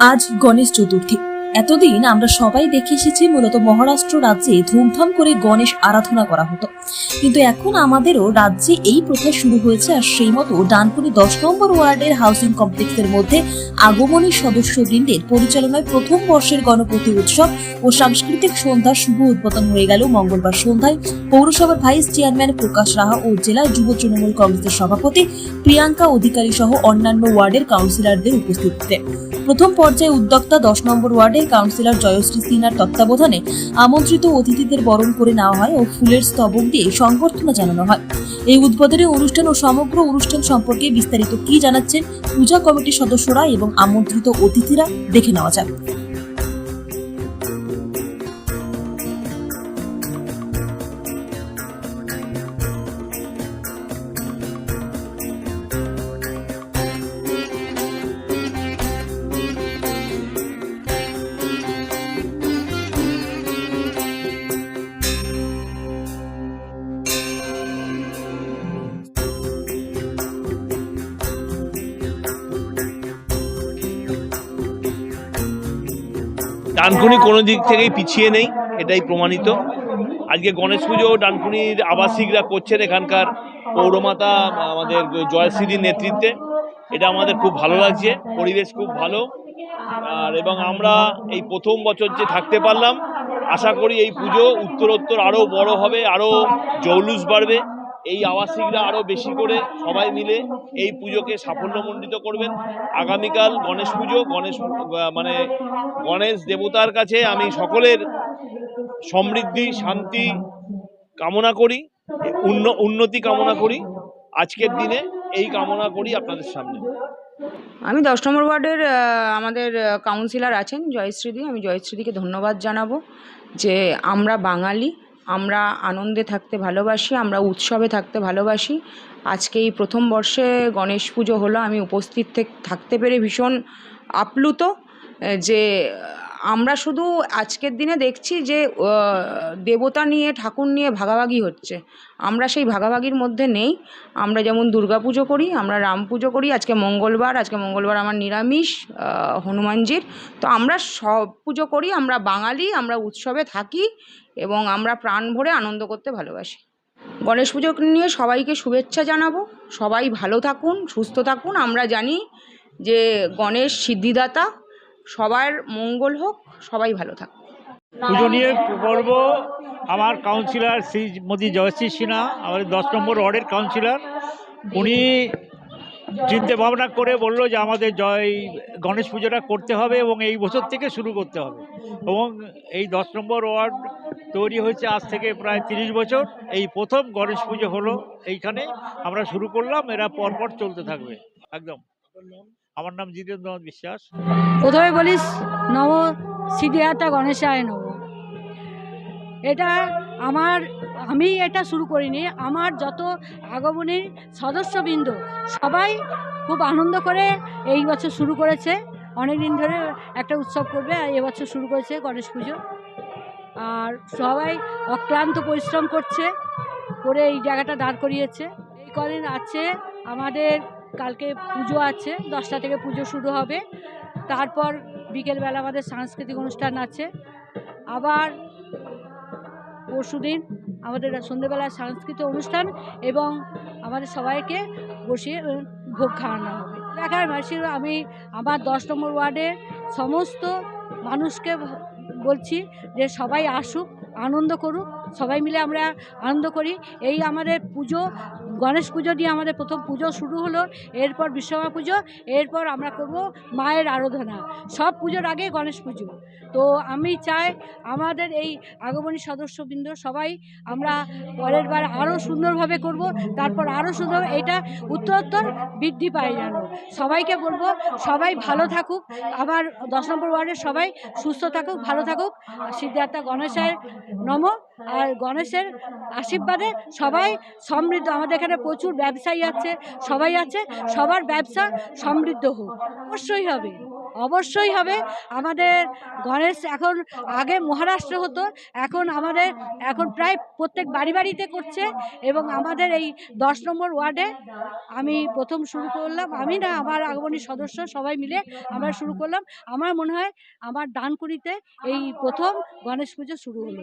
আজ গণেশ চতুর্থী। এতদিন আমরা সবাই দেখে এসেছি মূলত মহারাষ্ট্র রাজ্যে ধুমধাম করে গণেশ আরাধনা করা হতো। কিন্তু এখন আমাদেরও রাজ্যে এই প্রথা শুরু হয়েছে আর সেই মতো ডানকুনি দশ নম্বর ওয়ার্ডের হাউসিং কমপ্লেক্সের মধ্যে আগমনী সদস্যবৃন্দের পরিচালনায় প্রথম বর্ষের গণপতি উৎসব ও সাংস্কৃতিক সন্ধ্যার শুভ উদ্বোধন হয়ে গেল মঙ্গলবার সন্ধ্যায়। পৌরসভার ভাইস চেয়ারম্যান প্রকাশ রাহা ও জেলা যুব তৃণমূল কংগ্রেসের সভাপতি প্রিয়াঙ্কা অধিকারী সহ অন্যান্য ওয়ার্ডের কাউন্সিলরদের উপস্থিতিতে। প্রথম পর্যায়ে উদ্যোক্তা দশ নম্বর ওয়ার্ডের কাউন্সিলর জয়শ্রী সিনহার তত্ত্বাবধানে আমন্ত্রিত অতিথিদের বরণ করে নেওয়া হয় ও ফুলের স্তবক দিয়ে সংবর্ধনা জানানো হয়। এই উদ্বোধনী অনুষ্ঠান ও সমগ্র অনুষ্ঠান সম্পর্কে বিস্তারিত কি জানাচ্ছেন পূজা কমিটির সদস্যরা এবং আমন্ত্রিত অতিথিরা দেখে নেওয়া যাক। ডানকুনি কোনো দিক থেকেই পিছিয়ে নেই, এটাই প্রমাণিত। আজকে গণেশ পুজো, ডানকুনির আবাসিকরা করছেন এখানকার পৌরমাতা, আমাদের জয়শ্রীর নেতৃত্বে। এটা আমাদের খুব ভালো লাগছে, পরিবেশ খুব ভালো। আর এবং আমরা এই প্রথম বছর যে থাকতে পারলাম, আশা করি এই পুজো উত্তরোত্তর আরও বড় হবে, আরও জৌলুস বাড়বে। এই আবাসিকরা আরও বেশি করে সবাই মিলে এই পুজোকে সাফল্যমণ্ডিত করবেন। আগামীকাল গণেশ পুজো, গণেশ মানে গণেশ দেবতার কাছে আমি সকলের সমৃদ্ধি, শান্তি কামনা করি, উন্ন, উন্নতি কামনা করি। আজকের দিনে এই কামনা করি আপনাদের সামনে। আমি দশ নম্বর ওয়ার্ডের আমাদের কাউন্সিলর আছেন জয়শ্রীদি আমি জয়শ্রীদিকে ধন্যবাদ জানাব যে আমরা বাঙালি আমরা আনন্দে থাকতে ভালোবাসি, আমরা উৎসবে থাকতে ভালোবাসি। আজকে এই প্রথম বর্ষে গণেশ পুজো হলো, আমি উপস্থিত থেক- থাকতে পেরে ভীষণ আপ্লুত যে আমরা শুধু আজকের দিনে দেখছি যে দেবতা নিয়ে, ঠাকুর নিয়ে ভাগাভাগি হচ্ছে। আমরা সেই ভাগাভাগির মধ্যে নেই। আমরা যেমন দুর্গা পুজো করি, আমরা রাম পুজো করি। আজকে মঙ্গলবার আজকে মঙ্গলবার আমার নিরামিষ হনুমানজির। তো আমরা সব পুজো করি, আমরা বাঙালি, আমরা উৎসবে থাকি এবং আমরা প্রাণ ভরে আনন্দ করতে ভালোবাসি। গণেশ পুজো নিয়ে সবাইকে শুভেচ্ছা জানাব। সবাই ভালো থাকুন, সুস্থ থাকুন। আমরা জানি যে গণেশ সিদ্ধিদাতা সবার মঙ্গল হোক, সবাই ভালো থাক। পুজো নিয়ে বলব আমার কাউন্সিলর শ্রীমতী জয়শ্রী সিনহা, আমাদের দশ নম্বর ওয়ার্ডের কাউন্সিলর উনি চিন্তা ভাবনা করে বলল যে আমাদের জয়, গণেশ পুজোটা করতে হবে এবং এই বছর থেকে শুরু করতে হবে। এবং এই দশ নম্বর ওয়ার্ড তৈরি হয়েছে আজ থেকে প্রায় তিরিশ বছর। এই প্রথম গণেশ পুজো হলো, এইখানে আমরা শুরু করলাম, এরা পরপর চলতে থাকবে। একদম। আমার নাম জিতেন্দ্রনাথ বিশ্বাস। প্রথমে বলিস, নব সিদ্ধিদাতা গণেশায় নব। এটা আমার, আমি এটা শুরু করিনি। আমার যত আগমনী সদস্যবৃন্দ, সবাই খুব আনন্দ করে এই বছর শুরু করেছে। অনেক দিন ধরে একটা উৎসব করবে, আর এবছর শুরু করেছে গণেশ পুজো। আর সবাই অক্লান্ত পরিশ্রম করছে, করে এই জায়গাটা দাঁড় করিয়েছে। এই কদিন আছে আমাদের কালকে পুজো আছে, দশটা থেকে পুজো শুরু হবে। তারপর বিকেলবেলা আমাদের সাংস্কৃতিক অনুষ্ঠান আছে। আবার পরশুদিন আমাদের সন্ধ্যেবেলা সাংস্কৃতিক অনুষ্ঠান এবং আমাদের সবাইকে বসিয়ে ভোগ খাওয়ানো হবে। দেখার মাসির আমি আমার দশ নম্বর ওয়ার্ডের সমস্ত মানুষকে বলছি যে সবাই আসুক, আনন্দ করুক। সবাই মিলে আমরা আনন্দ করি। এই আমাদের পুজো, গণেশ পুজো দিয়ে আমাদের প্রথম পুজো শুরু হলো, এরপর বিশ্বকর্মা পুজো, এরপর আমরা করব মায়ের আরাধনা। সব পুজোর আগে গণেশ পুজো। তো আমি চাই আমাদের এই আগমনী সদস্যবৃন্দ সবাই আমরা পরের বার আরও সুন্দরভাবে করব, তারপর আরও সুন্দর, এটা উত্তরোত্তর বৃদ্ধি পায় যেন। সবাইকে বলব, সবাই ভালো থাকুক, আবার দশ নম্বর ওয়ার্ডের সবাই সুস্থ থাকুক, ভালো থাকুক। সিদ্ধার্থা গণেশের নম, আর গণেশের আশীর্বাদে সবাই সমৃদ্ধ। আমাদের এখানে প্রচুর ব্যবসায়ী আছে, সবাই আছে, সবার ব্যবসা সমৃদ্ধ হোক। অবশ্যই হবে অবশ্যই হবে। আমাদের গণেশ এখন আগে মহারাষ্ট্র হতো, এখন আমাদের, এখন প্রায় প্রত্যেক বাড়ি বাড়িতে করছে এবং আমাদের এই দশ নম্বর ওয়ার্ডে আমি প্রথম শুরু করলাম। আমি না, আমার আগমনী সদস্য সবাই মিলে আমরা শুরু করলাম। আমার মনে হয় আমার ডানকুনিতে এই প্রথম গণেশ পুজো শুরু হলো।